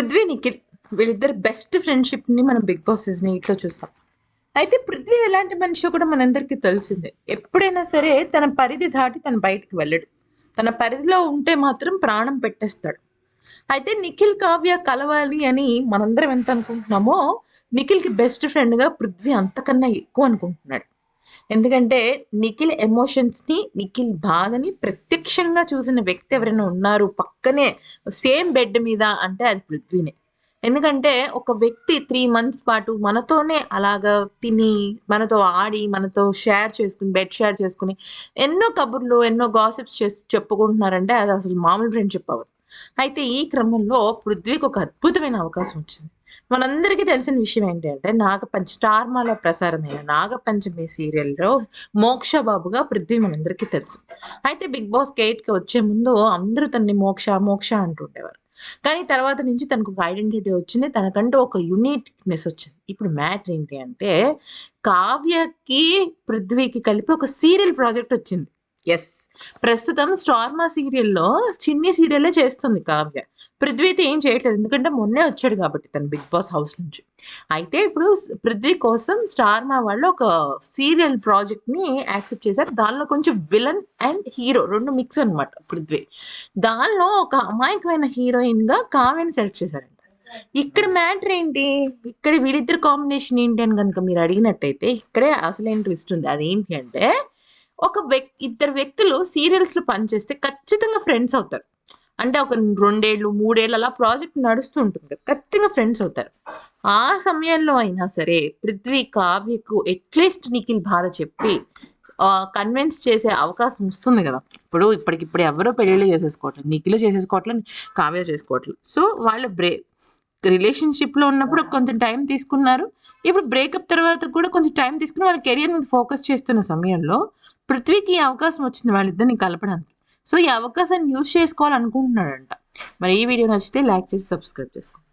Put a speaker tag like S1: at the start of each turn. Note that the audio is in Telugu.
S1: పృథ్వీ నిఖిల్ వీళ్ళిద్దరు బెస్ట్ ఫ్రెండ్షిప్ని మనం బిగ్ బాస్ సీజన్ ఎయిట్లో చూసాం అయితే పృథ్వీ ఎలాంటి మనిషి కూడా మనందరికీ తెలిసిందే. ఎప్పుడైనా సరే తన పరిధి దాటి తన బయటికి వెళ్ళడు. తన పరిధిలో ఉంటే మాత్రం ప్రాణం పెట్టేస్తాడు. అయితే నిఖిల్ కావ్య కలవాలి అని మనందరం ఎంత అనుకుంటున్నామో నిఖిల్కి బెస్ట్ ఫ్రెండ్గా పృథ్వీ అంతకన్నా ఎక్కువ అనుకుంటున్నాడు. ఎందుకంటే నిఖిల్ ఎమోషన్స్ని నిఖిల్ బాధని ప్రత్యక్షంగా చూసిన వ్యక్తి ఎవరైనా ఉన్నారు పక్కనే సేమ్ బెడ్ మీద అంటే అది పృథ్వీనే. ఎందుకంటే ఒక వ్యక్తి త్రీ మంత్స్ పాటు మనతోనే అలాగా తిని మనతో ఆడి మనతో షేర్ చేసుకుని బెడ్ షేర్ చేసుకుని ఎన్నో కబుర్లు ఎన్నో గాసిప్స్ చేసి చెప్పుకుంటున్నారంటే అది అసలు మామూలు ఫ్రెండ్షిప్ అవ్వదు. అయితే ఈ క్రమంలో పృథ్వీకి ఒక అద్భుతమైన అవకాశం వచ్చింది. మనందరికీ తెలిసిన విషయం ఏంటి అంటే నాగపంచ స్టార్ మాలో ప్రసారమైన నాగపంచమి సీరియల్లో మోక్ష బాబుగా పృథ్వీ మనందరికీ తెలుసు. అయితే బిగ్ బాస్కి వచ్చే ముందు అందరూ తన్ని మోక్ష మోక్ష అంటుండేవారు కానీ తర్వాత నుంచి తనకు ఒక ఐడెంటిటీ వచ్చింది. తనకంటూ ఒక యూనిక్నెస్ వచ్చింది. ఇప్పుడు మ్యాటర్ ఏంటి అంటే కావ్యకి పృథ్వీకి కలిపి ఒక సీరియల్ ప్రాజెక్ట్ వచ్చింది. ఎస్ ప్రస్తుతం స్టార్మా సీరియల్లో చిన్ని సీరియలే చేస్తుంది కావ్య. పృథ్వీతో ఏం చేయట్లేదు. ఎందుకంటే మొన్నే వచ్చాడు కాబట్టి తను బిగ్ బాస్ హౌస్ నుంచి. అయితే ఇప్పుడు పృథ్వీ కోసం స్టార్మా వాళ్ళు ఒక సీరియల్ ప్రాజెక్ట్ని యాక్సెప్ట్ చేశారు. దానిలో కొంచెం విలన్ అండ్ హీరో రెండు మిక్స్ అనమాట పృథ్వీ. దానిలో ఒక అమాయకమైన హీరోయిన్గా కావ్యని సెలెక్ట్ చేశారంట. ఇక్కడ మ్యాటర్ ఏంటి? ఇక్కడ వీళ్ళిద్దరు కాంబినేషన్ ఏంటి అని కనుక మీరు అడిగినట్టయితే ఇక్కడే అసలేం ట్విస్ట్ ఉంది. అదేంటి అంటే ఒక వ్యక్ ఇద్దరు వ్యక్తులు సీరియల్స్లో పనిచేస్తే ఖచ్చితంగా ఫ్రెండ్స్ అవుతారు. అంటే ఒక రెండేళ్ళు మూడేళ్ళు అలా ప్రాజెక్ట్ నడుస్తూ ఉంటుంది. ఖచ్చితంగా ఫ్రెండ్స్ అవుతారు. ఆ సమయంలో అయినా సరే పృథ్వీ కావ్యకు అట్లీస్ట్ నిఖిల్ బాధ చెప్పి కన్విన్స్ చేసే అవకాశం వస్తుంది కదా. ఇప్పుడు ఇప్పటికిప్పుడు ఎవరో పెళ్ళిళ్ళు చేసేసుకోవట్లేదు. నిఖిల్ చేసేసుకోవట్లేదు కావ్య చేసుకోవట్లేదు. సో వాళ్ళ బ్రే రిలేషన్షిప్లో ఉన్నప్పుడు కొంచెం టైం తీసుకున్నారు. ఇప్పుడు బ్రేకప్ తర్వాత కూడా కొంచెం టైం తీసుకుని వాళ్ళ కెరియర్ మీద ఫోకస్ చేస్తున్న సమయంలో పృథ్వీకి ఈ అవకాశం వచ్చింది వాళ్ళిద్దరిని కలపడానికి. సో ఈ అవకాశాన్ని యూజ్ చేసుకోవాలనుకుంటున్నాడంట. మరి ఈ వీడియో నచ్చితే లైక్ చేసి సబ్స్క్రైబ్ చేసుకోండి.